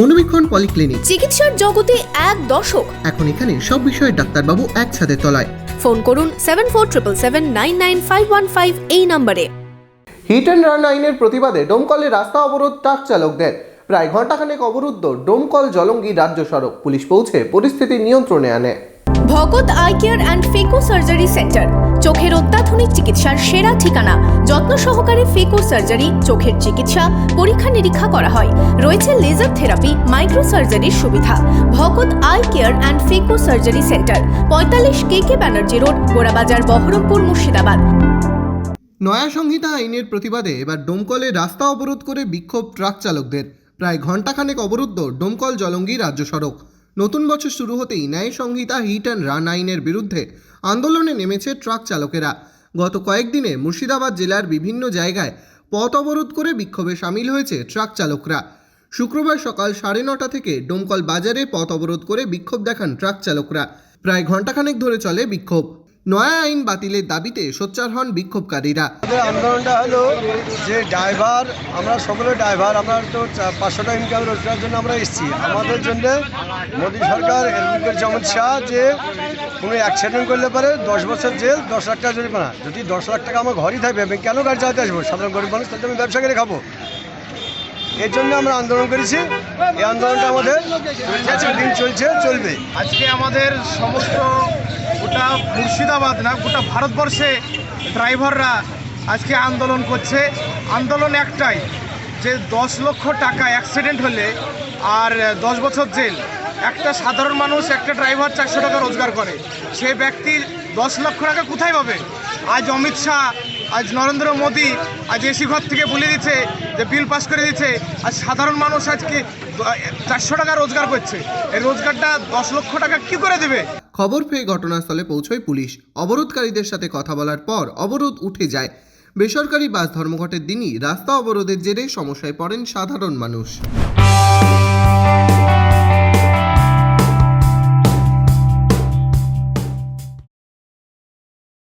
মনোবীক্ষণ polyclinic. চিকিৎসার জগতে এক দশক এখন এখানে সব বিষয়ে ডাক্তারবাবু একসাথে তলায়। ফোন করুন seven four triple seven nine nine five one five এই নম্বরে। হিট অ্যান্ড রান আইনের প্রতিবাদে ডোমকলে রাস্তা অবরোধ ট্রাক চালকদের প্রায় ঘণ্টাখানেক অবরুদ্ধ ডোমকল জলঙ্গি রাজ্য সড়ক। পুলিশ পৌঁছে পরিস্থিতি নিয়ন্ত্রণে আনে। Bhagat eye care and phaco surgery centre চোখের অত্যাধুনিক চিকিৎসার সেরা ঠিকানা। যত্ন সহকারে ফেকো সার্জারি চোখের চিকিৎসা, পরীক্ষা নিরীক্ষা করা হয়। রয়েছে লেজার থেরাপি মাইক্রো সার্জারির সুবিধা। Bhagat eye care and phaco surgery centre পঁয়তাল্লিশ K K Banerjee road, Gorabazar, Baharampur, Murshidabad. নয়া সংহিতা আইনের প্রতিবাদে এবার ডোমকলে রাস্তা অবরোধ করে বিক্ষোভ ট্রাক চালকদের। প্রায় ঘন্টাখানেক অবরুদ্ধ ডোমকল জলঙ্গি রাজ্য সড়ক। নতুন বছর শুরু হতেই ন্যায় সংহিতা হিট অ্যান্ড রান আইনের বিরুদ্ধে আন্দোলনে নেমেছে ট্রাক চালকেরা। গত কয়েকদিনে মুর্শিদাবাদ জেলার বিভিন্ন জায়গায় পথ অবরোধ করে বিক্ষোভে সামিল হয়েছে ট্রাক চালকরা। শুক্রবার সকাল সাড়ে নটা থেকে ডোমকল বাজারে পথ অবরোধ করে বিক্ষোভ দেখান ট্রাক চালকরা। প্রায় ঘণ্টাখানেক ধরে চলে বিক্ষোভ। নয়া আইন বাতিলের দাবিতে সোচ্চার হন বিক্ষোভকারীরা। আন্দোলনটা হলো যে ড্রাইভার, আমরা সকলে ড্রাইভার, আমরা তো পাঁচশো টাকা ইনকাম রোজগারের জন্য আমরা এসেছি। আমাদের জন্য মোদী সরকার করেছে শাহ যে কোনো অ্যাক্সিডেন্ট করলে পারে দশ বছর জেল, দশ লাখ টাকা জরিমানা। যদি দশ লাখ টাকা আমার ঘরই থাকবে, আমি কেন গাড়ি চালাতে আসব? সাধারণ গরিব মানুষ তাতে আমি ব্যবসা করে খাব। এর জন্য আমরা আন্দোলন করেছি। এই আন্দোলনটা আমাদের দিন চলছে, চলবে। আজকে আমাদের সমস্ত গোটা মুর্শিদাবাদ না, গোটা ভারতবর্ষে ড্রাইভাররা আজকে আন্দোলন করছে। আন্দোলন একটাই, যে দশ লক্ষ টাকা অ্যাক্সিডেন্ট হলে আর দশ বছর জেল। একটা সাধারণ মানুষ একটা ড্রাইভার চারশো টাকা রোজগার করে। সে ব্যক্তি দশ লক্ষ টাকা কোথায় পাবে? আজ অমিত শাহ আজ নরেন্দ্র মোদী আজ এসি ঘর থেকে বলে দিচ্ছে যে বিল পাস করে দিচ্ছে। আর সাধারণ মানুষ আজকে চারশো টাকা রোজগার করছে। এই রোজগারটা দশ লক্ষ টাকা কি করে দেবে? খবর পেয়ে ঘটনাস্থলে পৌঁছয় পুলিশ। অবরোধকারীদের সাথে কথা বলার পর অবরোধ উঠে যায়। বেসরকারি বাস ধর্মঘটের দিনই রাস্তা অবরোধের জেরে সমস্যায় পড়েন সাধারণ মানুষ।